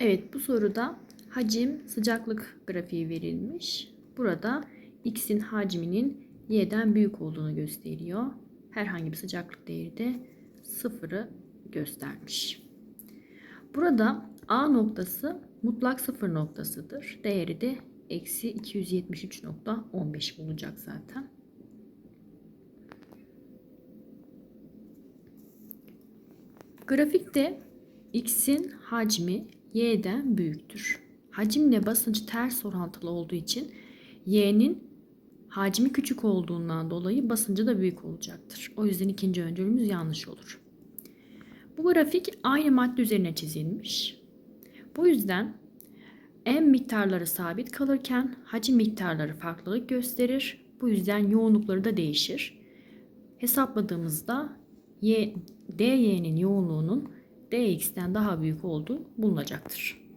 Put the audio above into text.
Evet bu soruda hacim sıcaklık grafiği verilmiş. Burada x'in hacminin y'den büyük olduğunu gösteriyor. Herhangi bir sıcaklık değeri de sıfırı göstermiş. Burada A noktası mutlak sıfır noktasıdır. Değeri de eksi 273.15 olacak zaten. Grafikte x'in hacmi y'den büyüktür. Hacimle basınç ters orantılı olduğu için y'nin hacmi küçük olduğundan dolayı basıncı da büyük olacaktır. O yüzden ikinci öncülümüz yanlış olur. Bu grafik aynı madde üzerine çizilmiş. Bu yüzden M miktarları sabit kalırken hacim miktarları farklılık gösterir. Bu yüzden yoğunlukları da değişir. Hesapladığımızda y, dy'nin yoğunluğunun dx'ten daha büyük olduğu bulunacaktır.